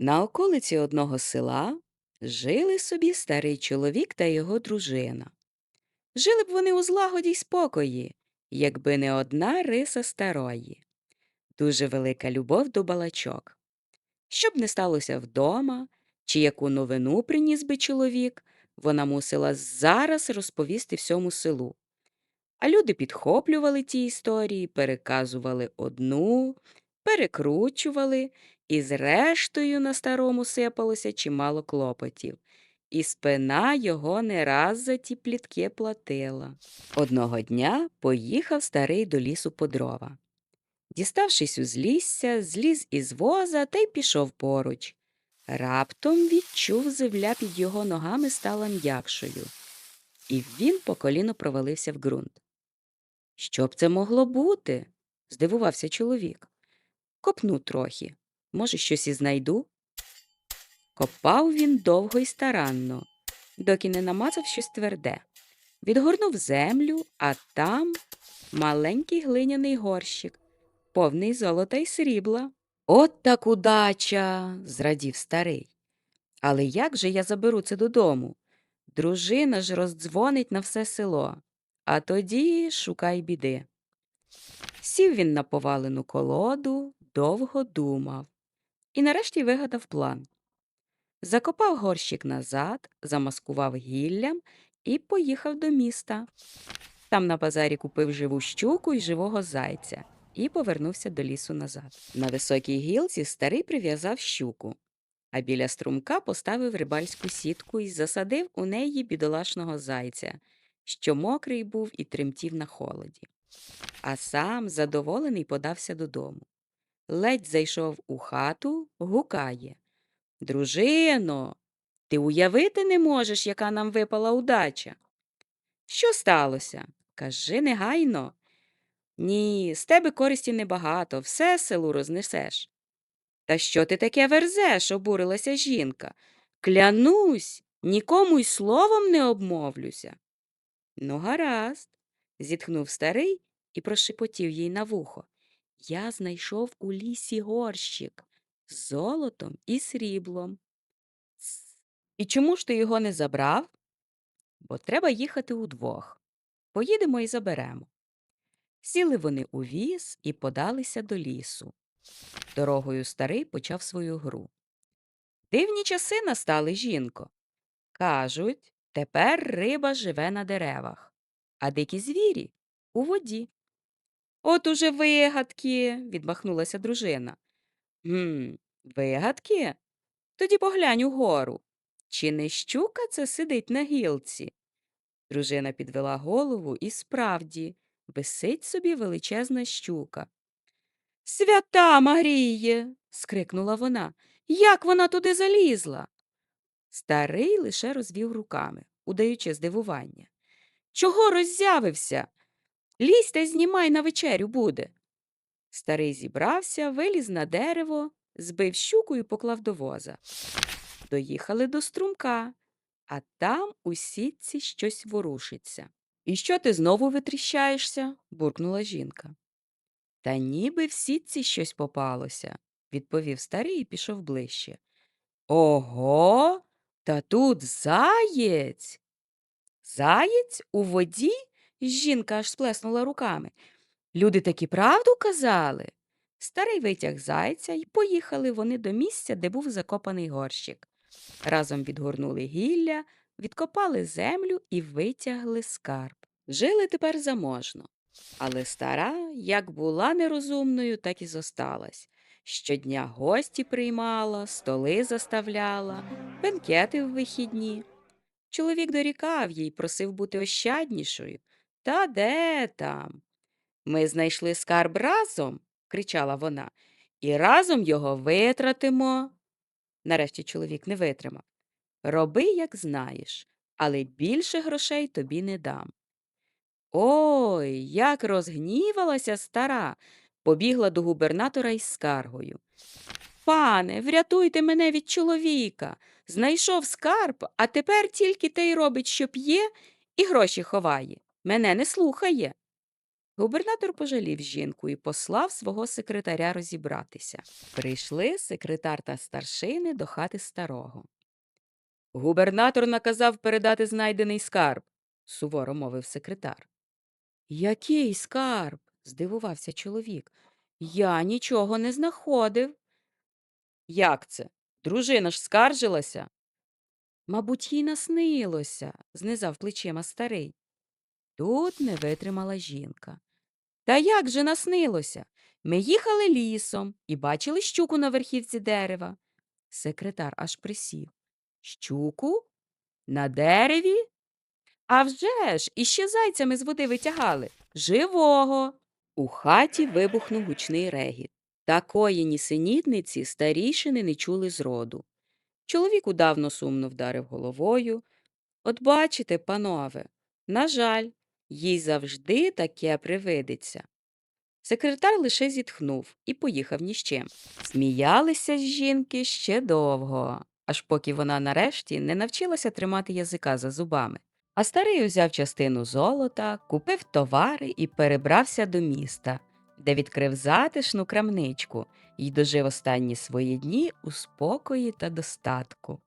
На околиці одного села жили собі старий чоловік та його дружина. Жили б вони у злагоді й спокої, якби не одна риса старої, дуже велика любов до балачок. Щоб не сталося вдома, чи яку новину приніс би чоловік, вона мусила зараз розповісти всьому селу. А люди підхоплювали ті історії, переказували одну, перекручували, і зрештою на старому сипалося чимало клопотів. І спина його не раз за ті плітки платила. Одного дня поїхав старий до лісу по дрова. Діставшись узлісся, зліз із воза та й пішов поруч. Раптом відчув земля під його ногами стала м'якшою, і він по коліно провалився в ґрунт. Що б це могло бути? здивувався чоловік. Копну трохи. Може, щось і знайду. Копав він довго й старанно, доки не намацав щось тверде. Відгорнув землю, а там маленький глиняний горщик, повний золота й срібла. От так удача, зрадів старий. Але як же я заберу це додому? Дружина ж роздзвонить на все село, а тоді шукай біди. Сів він на повалену колоду, довго думав і нарешті вигадав план. Закопав горщик назад, замаскував гіллям і поїхав до міста. Там на базарі купив живу щуку і живого зайця і повернувся до лісу назад. На високій гілці старий прив'язав щуку, а біля струмка поставив рибальську сітку і засадив у неї бідолашного зайця, що мокрий був і тремтів на холоді. А сам задоволений подався додому. Ледь зайшов у хату, гукає. Дружино, ти уявити не можеш, яка нам випала удача. Що сталося? Кажи негайно. Ні, з тебе користі небагато, все селу рознесеш. Та що ти таке верзеш? обурилася жінка. Клянусь, нікому й словом не обмовлюся. Ну, гаразд, зітхнув старий і прошепотів їй на вухо. Я знайшов у лісі горщик з золотом і сріблом. І чому ж ти його не забрав? Бо треба їхати удвох. Поїдемо і заберемо. Сіли вони у віз і подалися до лісу. Дорогою старий почав свою гру. Дивні часи настали, жінко. Кажуть, тепер риба живе на деревах, а дикі звірі у воді. От уже вигадки, відмахнулася дружина. Гм, вигадки? Тоді поглянь угору. Чи не щука це сидить на гілці? Дружина підвела голову і справді висить собі величезна щука. Свята Маріє. скрикнула вона. Як вона туди залізла? Старий лише розвів руками, удаючи здивування. Чого роззявився? Лізь та знімай на вечерю буде. Старий зібрався, виліз на дерево, збив щуку і поклав до воза. Доїхали до струмка, а там у сітці щось ворушиться. І що ти знову витріщаєшся? буркнула жінка. Та ніби в сітці щось попалося, відповів старий і пішов ближче. Ого, та тут заєць. Заєць у воді? Жінка аж сплеснула руками. Люди таки правду казали. Старий витяг зайця і поїхали вони до місця, де був закопаний горщик. Разом відгорнули гілля, відкопали землю і витягли скарб. Жили тепер заможно. Але стара, як була нерозумною, так і зосталась. Щодня гості приймала, столи заставляла, бенкети в вихідні. Чоловік дорікав їй, просив бути ощаднішою. Та де там? Ми знайшли скарб разом, кричала вона, і разом його витратимо. Нарешті чоловік не витримав. Роби, як знаєш, але більше грошей тобі не дам. Ой, як розгнівалася стара, побігла до губернатора із скаргою. Пане, врятуйте мене від чоловіка. Знайшов скарб, а тепер тільки те й робить, що п'є, і гроші ховає. Мене не слухає. Губернатор пожалів жінку і послав свого секретаря розібратися. Прийшли секретар та старшини до хати старого. Губернатор наказав передати знайдений скарб, суворо мовив секретар. Який скарб? здивувався чоловік. Я нічого не знаходив. Як це? Дружина ж скаржилася. Мабуть, їй наснилося, знизав плечима старий. Тут не витримала жінка. Та як же наснилося? Ми їхали лісом і бачили щуку на верхівці дерева. Секретар аж присів. Щуку? На дереві? А вже ж, іще зайцями з води витягали. Живого. У хаті вибухнув гучний регіт. Такої нісенітниці старішини не чули зроду. Чоловік удавно сумно вдарив головою. От бачите, панове, на жаль, їй завжди таке привидиться. Секретар лише зітхнув і поїхав ні з чим. Сміялися з жінки ще довго, аж поки вона нарешті не навчилася тримати язика за зубами. А старий узяв частину золота, купив товари і перебрався до міста, де відкрив затишну крамничку і дожив останні свої дні у спокої та достатку.